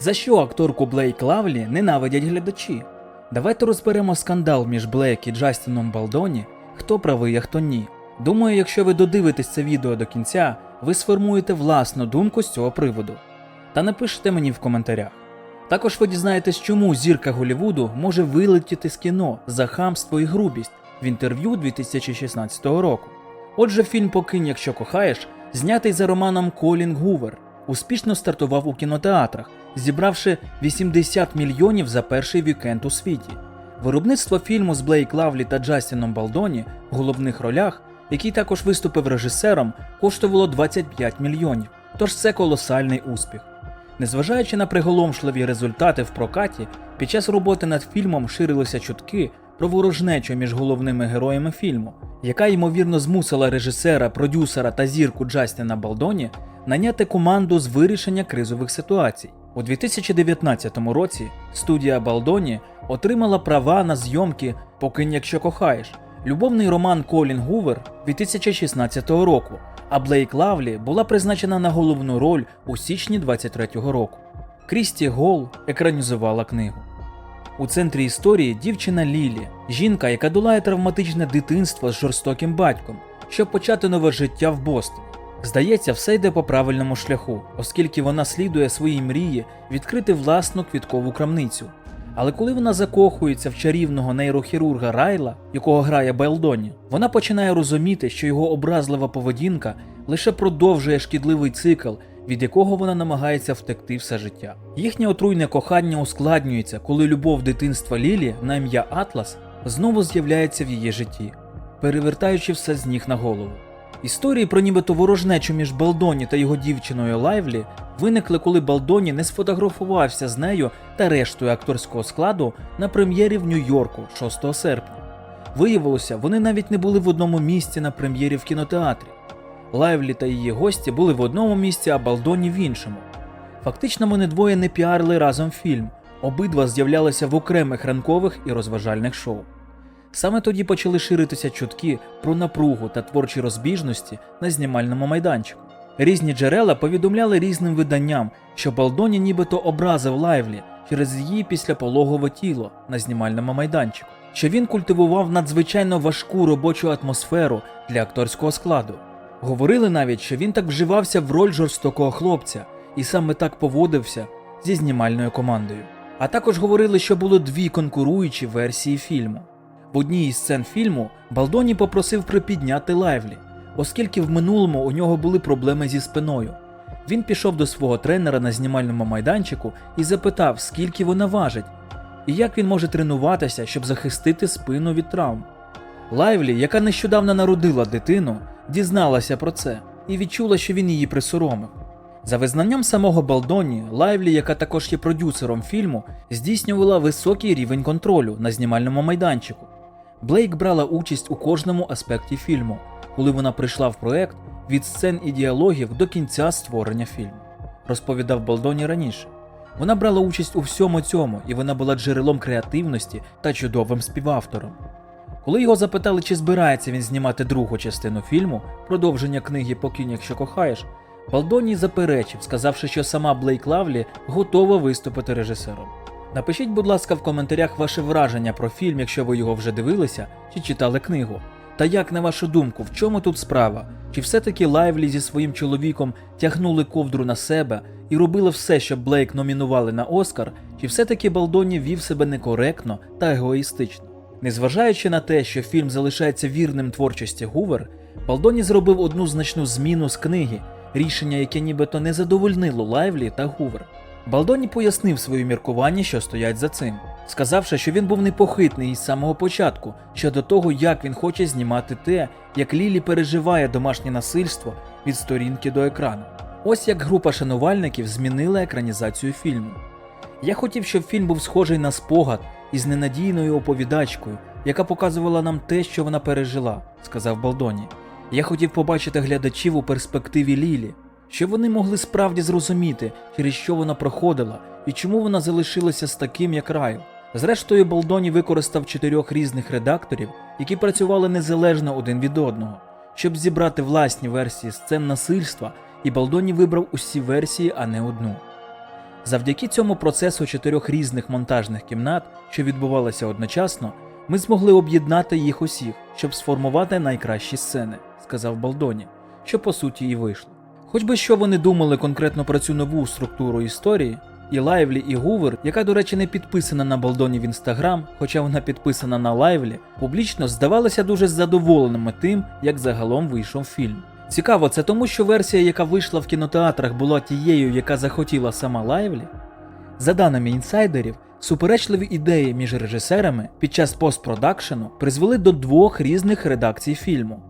За що акторку Блейк Лавлі ненавидять глядачі? Давайте розберемо скандал між Блейк і Джастіном Балдоні, хто правий, а хто ні. Думаю, якщо ви додивитесь це відео до кінця, ви сформуєте власну думку з цього приводу. Та напишіть мені в коментарях. Також ви дізнаєтесь, чому зірка Голлівуду може вилетіти з кіно за хамство і грубість в інтерв'ю 2016 року. Отже, фільм Покинь, якщо кохаєш, знятий за романом Колін Гувер, успішно стартував у кінотеатрах, зібравши 80 мільйонів за перший вікенд у світі. Виробництво фільму з Блейк Лавлі та Джастіном Балдоні в головних ролях, який також виступив режисером, коштувало 25 мільйонів. Тож це колосальний успіх. Незважаючи на приголомшливі результати в прокаті, під час роботи над фільмом ширилися чутки про ворожнечу між головними героями фільму, яка ймовірно змусила режисера, продюсера та зірку Джастіна Балдоні наняти команду з вирішення кризових ситуацій. У 2019 році студія Балдоні отримала права на зйомки Покинь, якщо кохаєш, любовний роман Колін Гувер 2016 року, а Блейк Лавлі була призначена на головну роль у січні 23-го року. Крісті Гол екранізувала книгу. У центрі історії дівчина Лілі, жінка, яка долає травматичне дитинство з жорстоким батьком, щоб почати нове життя в Бостоні. Здається, все йде по правильному шляху, оскільки вона слідує своїй мрії відкрити власну квіткову крамницю. Але коли вона закохується в чарівного нейрохірурга Райла, якого грає Белдоні, вона починає розуміти, що його образлива поведінка лише продовжує шкідливий цикл, від якого вона намагається втекти все життя. Їхнє отруйне кохання ускладнюється, коли любов дитинства Лілі на ім'я Атлас знову з'являється в її житті, перевертаючи все з ніг на голову. Історії про нібито ворожнечу між Балдоні та його дівчиною Лайвлі виникли, коли Балдоні не сфотографувався з нею та рештою акторського складу на прем'єрі в Нью-Йорку 6 серпня. Виявилося, вони навіть не були в одному місці на прем'єрі в кінотеатрі. Лайвлі та її гості були в одному місці, а Балдоні в іншому. Фактично, вони двоє не піарили разом фільм, обидва з'являлися в окремих ранкових і розважальних шоу. Саме тоді почали ширитися чутки про напругу та творчі розбіжності на знімальному майданчику. Різні джерела повідомляли різним виданням, що Балдоні нібито образив Лайвлі через її післяпологове тіло на знімальному майданчику, що він культивував надзвичайно важку робочу атмосферу для акторського складу. Говорили навіть, що він так вживався в роль жорстокого хлопця і саме так поводився зі знімальною командою. А також говорили, що було дві конкуруючі версії фільму. В одній із сцен фільму Балдоні попросив припідняти Лайвлі, оскільки в минулому у нього були проблеми зі спиною. Він пішов до свого тренера на знімальному майданчику і запитав, скільки вона важить, і як він може тренуватися, щоб захистити спину від травм. Лайвлі, яка нещодавно народила дитину, дізналася про це і відчула, що він її присоромив. За визнанням самого Балдоні, Лайвлі, яка також є продюсером фільму, здійснювала високий рівень контролю на знімальному майданчику. Блейк брала участь у кожному аспекті фільму, коли вона прийшла в проект від сцен і діалогів до кінця створення фільму, розповідав Балдоні раніше. Вона брала участь у всьому цьому, і вона була джерелом креативності та чудовим співавтором. Коли його запитали, чи збирається він знімати другу частину фільму, продовження книги Покинь, якщо кохаєш, Балдоні заперечив, сказавши, що сама Блейк Лавлі готова виступити режисером. Напишіть, будь ласка, в коментарях ваше враження про фільм, якщо ви його вже дивилися чи читали книгу. Та як на вашу думку, в чому тут справа? Чи все-таки Лайвлі зі своїм чоловіком тягнули ковдру на себе і робили все, щоб Блейк номінували на Оскар, чи все-таки Балдоні вів себе некоректно та егоїстично? Незважаючи на те, що фільм залишається вірним творчості Гувер, Балдоні зробив одну значну зміну з книги, рішення, яке нібито не задовольнило Лайвлі та Гувер. Балдоні пояснив свої міркування, що стоять за цим, сказавши, що він був непохитний із самого початку щодо того, як він хоче знімати те, як Лілі переживає домашнє насильство від сторінки до екрану. Ось як група шанувальників змінила екранізацію фільму. Я хотів, щоб фільм був схожий на спогад із ненадійною оповідачкою, яка показувала нам те, що вона пережила, сказав Балдоні. Я хотів побачити глядачів у перспективі Лілі, щоб вони могли справді зрозуміти, через що вона проходила і чому вона залишилася з таким, як Райл. Зрештою, Балдоні використав чотирьох різних редакторів, які працювали незалежно один від одного, щоб зібрати власні версії сцен насильства, і Балдоні вибрав усі версії, а не одну. Завдяки цьому процесу чотирьох різних монтажних кімнат, що відбувалися одночасно, ми змогли об'єднати їх усіх, щоб сформувати найкращі сцени, сказав Балдоні, що по суті і вийшло. Хоч би що вони думали конкретно про цю нову структуру історії, і Лайвлі, і Гувер, яка, до речі, не підписана на Балдоні в інстаграм, хоча вона підписана на Лайвлі, публічно здавалися дуже задоволеними тим, як загалом вийшов фільм. Цікаво, це тому, що версія, яка вийшла в кінотеатрах, була тією, яка захотіла сама Лайвлі. За даними інсайдерів, суперечливі ідеї між режисерами під час постпродакшену призвели до двох різних редакцій фільму.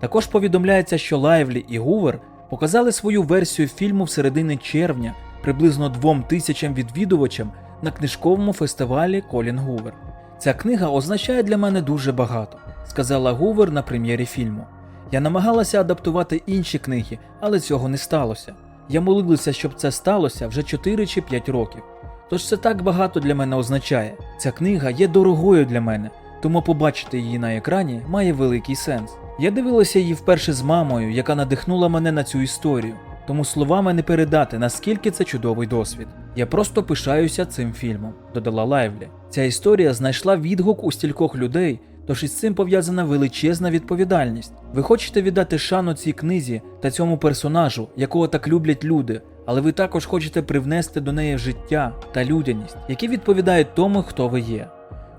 Також повідомляється, що Лайвлі і Гувер показали свою версію фільму в середині червня приблизно двом тисячам відвідувачам на книжковому фестивалі Колін Гувер. Ця книга означає для мене дуже багато, сказала Гувер на прем'єрі фільму. Я намагалася адаптувати інші книги, але цього не сталося. Я молилася, щоб це сталося вже 4 чи 5 років. Тож це так багато для мене означає. Ця книга є дорогою для мене, тому побачити її на екрані має великий сенс. Я дивилася її вперше з мамою, яка надихнула мене на цю історію, тому словами не передати, наскільки це чудовий досвід. Я просто пишаюся цим фільмом, додала Лайвлі. Ця історія знайшла відгук у стількох людей, тож із цим пов'язана величезна відповідальність. Ви хочете віддати шану цій книзі та цьому персонажу, якого так люблять люди, але ви також хочете привнести до неї життя та людяність, які відповідають тому, хто ви є.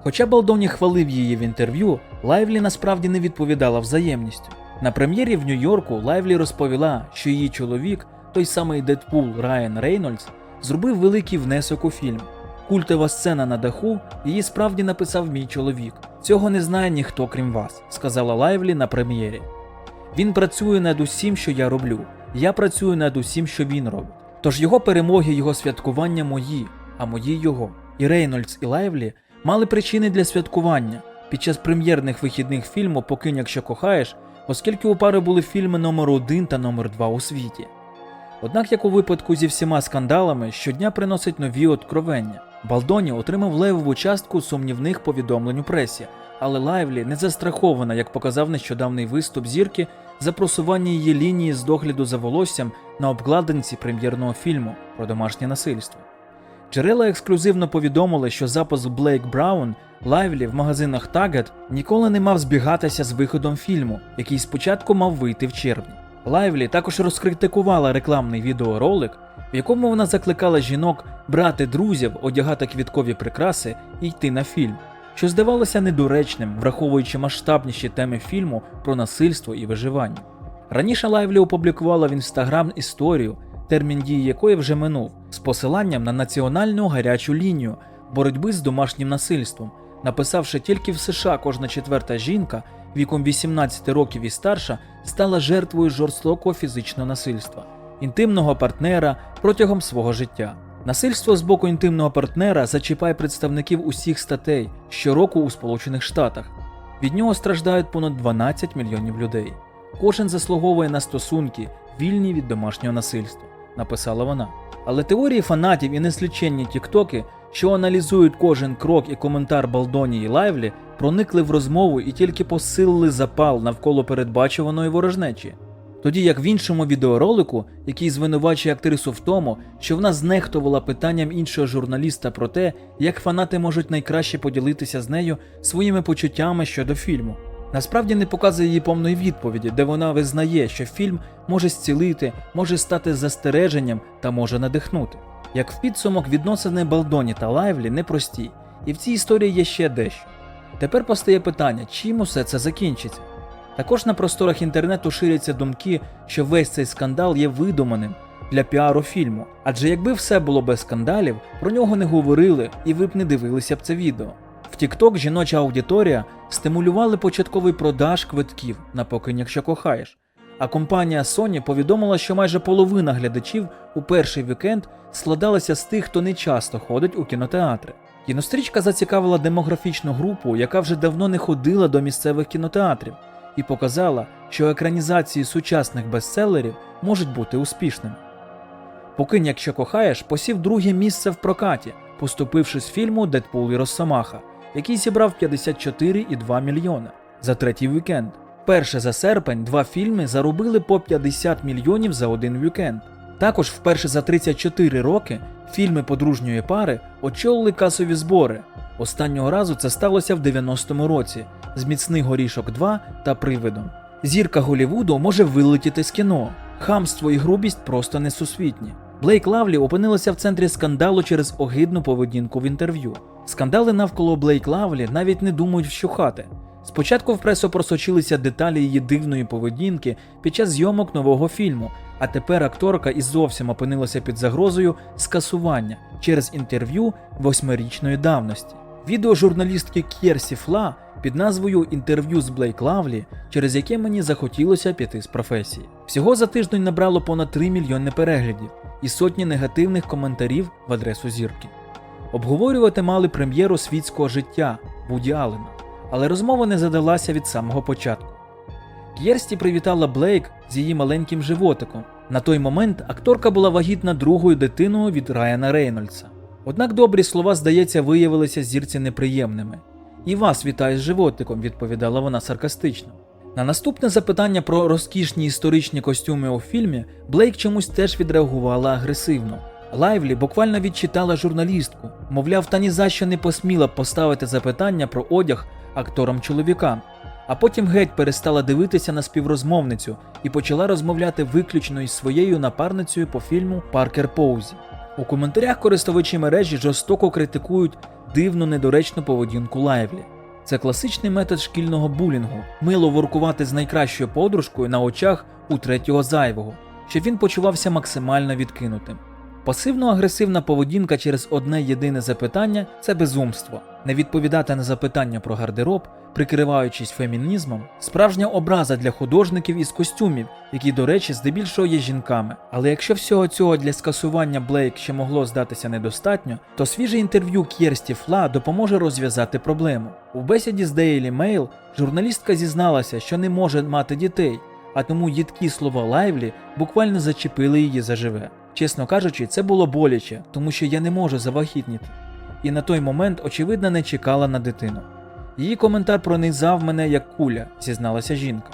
Хоча Балдоні хвалив її в інтерв'ю, Лайвлі насправді не відповідала взаємністю. На прем'єрі в Нью-Йорку Лайвлі розповіла, що її чоловік, той самий Дедпул Райан Рейнольдс, зробив великий внесок у фільм. Культова сцена на даху її справді написав мій чоловік. Цього не знає ніхто крім вас, сказала Лайвлі на прем'єрі. Він працює над усім, що я роблю. Я працюю над усім, що він робить. Тож його перемоги, його святкування мої, а мої його. І Рейнольдс і Лайвлі мали причини для святкування під час прем'єрних вихідних фільму Покинь, якщо кохаєш, оскільки у пари були фільми номер 1 та номер 2 у світі. Однак, як у випадку зі всіма скандалами, щодня приносить нові откровення. Балдоні отримав левову частку сумнівних повідомлень у пресі, але Лайвлі не застрахована, як показав нещодавний виступ зірки за просування її лінії з догляду за волоссям на обкладинці прем'єрного фільму про домашнє насильство. Джерела ексклюзивно повідомили, що запис Блейк Браун Лайвлі в магазинах Target ніколи не мав збігатися з виходом фільму, який спочатку мав вийти в червні. Лайвлі також розкритикувала рекламний відеоролик, в якому вона закликала жінок брати друзів, одягати квіткові прикраси і йти на фільм, що здавалося недоречним, враховуючи масштабніші теми фільму про насильство і виживання. Раніше Лайвлі опублікувала в інстаграм історію, термін дії якої вже минув, з посиланням на національну гарячу лінію боротьби з домашнім насильством, написавши тільки в США кожна четверта жінка віком 18 років і старша стала жертвою жорстокого фізичного насильства, інтимного партнера протягом свого життя. Насильство з боку інтимного партнера зачіпає представників усіх статей щороку у Сполучених Штатах. Від нього страждають понад 12 мільйонів людей. Кожен заслуговує на стосунки, вільні від домашнього насильства, написала вона. Але теорії фанатів і несліченні тіктоки, що аналізують кожен крок і коментар Балдоні і Лайвлі, проникли в розмову і тільки посилили запал навколо передбачуваної ворожнечі. Тоді як в іншому відеоролику, який звинувачує актрису в тому, що вона знехтувала питанням іншого журналіста про те, як фанати можуть найкраще поділитися з нею своїми почуттями щодо фільму. Насправді не показує її повної відповіді, де вона визнає, що фільм може зцілити, може стати застереженням та може надихнути. Як в підсумок відносини Балдоні та Лайвлі непрості, і в цій історії є ще дещо. Тепер постає питання, чим усе це закінчиться. Також на просторах інтернету ширяться думки, що весь цей скандал є видуманим для піару фільму. Адже якби все було без скандалів, про нього не говорили і ви б не дивилися б це відео. В TikTok жіноча аудиторія стимулювали початковий продаж квитків на покинь, якщо кохаєш. А компанія Sony повідомила, що майже половина глядачів у перший вікенд складалася з тих, хто не часто ходить у кінотеатри. Кінострічка зацікавила демографічну групу, яка вже давно не ходила до місцевих кінотеатрів, і показала, що екранізації сучасних бестселерів можуть бути успішними. Покинь, якщо кохаєш, посів друге місце в прокаті, поступивши з фільму Дедпул і Росомаха, який зібрав 54,2 мільйона за третій вікенд. Вперше за серпень два фільми заробили по 50 мільйонів за один вікенд. Також вперше за 34 роки Фільми подружньої пари очолили касові збори. Останнього разу це сталося в 90-му році з міцний горішок 2 та привидом. Зірка Голівуду може вилетіти з кіно. Хамство і грубість просто несусвітні. Блейк Лавлі опинилася в центрі скандалу через огидну поведінку в інтерв'ю. Скандали навколо Блейк Лавлі навіть не думають вщухати. Спочатку в пресу просочилися деталі її дивної поведінки під час зйомок нового фільму, а тепер акторка і зовсім опинилася під загрозою скасування через інтерв'ю восьмирічної давності. Відео журналістки Кєрсі Фла під назвою Інтерв'ю з Блейк Лавлі, через яке мені захотілося піти з професії. Всього за тиждень набрало понад 3 мільйони переглядів і сотні негативних коментарів в адресу зірки. Обговорювати мали прем'єру світського життя Вуді Аллена, але розмова не задалася від самого початку. К'єрсті привітала Блейк з її маленьким животиком. На той момент акторка була вагітна другою дитиною від Райана Рейнольдса. Однак добрі слова, здається, виявилися зірці неприємними. І вас вітаю з животиком, відповідала вона саркастично. На наступне запитання про розкішні історичні костюми у фільмі Блейк чомусь теж відреагувала агресивно. Лайвлі буквально відчитала журналістку, мовляв, та ні за що не посміла поставити запитання про одяг акторам чоловікам, а потім геть перестала дивитися на співрозмовницю і почала розмовляти виключно із своєю напарницею по фільму Паркер Поузі. У коментарях користувачі мережі жорстоко критикують дивну недоречну поведінку Лайвлі. Це класичний метод шкільного булінгу мило воркувати з найкращою подружкою на очах у третього зайвого, щоб він почувався максимально відкинутим. Пасивно-агресивна поведінка через одне єдине запитання це безумство. Не відповідати на запитання про гардероб, прикриваючись фемінізмом, справжня образа для художників із костюмів, які, до речі, здебільшого є жінками. Але якщо всього цього для скасування Блейк ще могло здатися недостатньо, то свіже інтерв'ю Кєрсті Фла допоможе розв'язати проблему. У бесіді з Daily Mail журналістка зізналася, що не може мати дітей, а тому їдкі слова Лайвлі буквально зачепили її заживе. Чесно кажучи, це було боляче, тому що я не можу завагітніти. І на той момент, очевидно, не чекала на дитину. Її коментар пронизав мене як куля, зізналася жінка.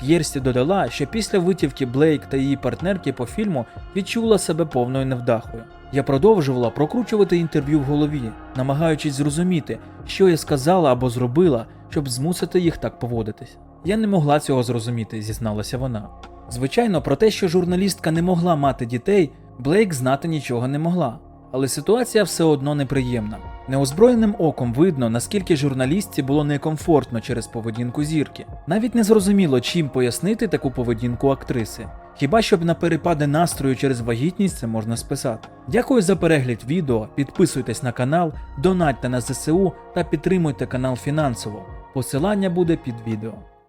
К'єрсті додала, що після витівки Блейк та її партнерки по фільму відчула себе повною невдахою. Я продовжувала прокручувати інтерв'ю в голові, намагаючись зрозуміти, що я сказала або зробила, щоб змусити їх так поводитись. Я не могла цього зрозуміти, зізналася вона. Звичайно, про те, що журналістка не могла мати дітей, Блейк знати нічого не могла. Але ситуація все одно неприємна. Неозброєним оком видно, наскільки журналістці було некомфортно через поведінку зірки. Навіть не зрозуміло, чим пояснити таку поведінку актриси. Хіба щоб на перепади настрою через вагітність це можна списати. Дякую за перегляд відео, підписуйтесь на канал, донатьте на ЗСУ та підтримуйте канал фінансово. Посилання буде під відео.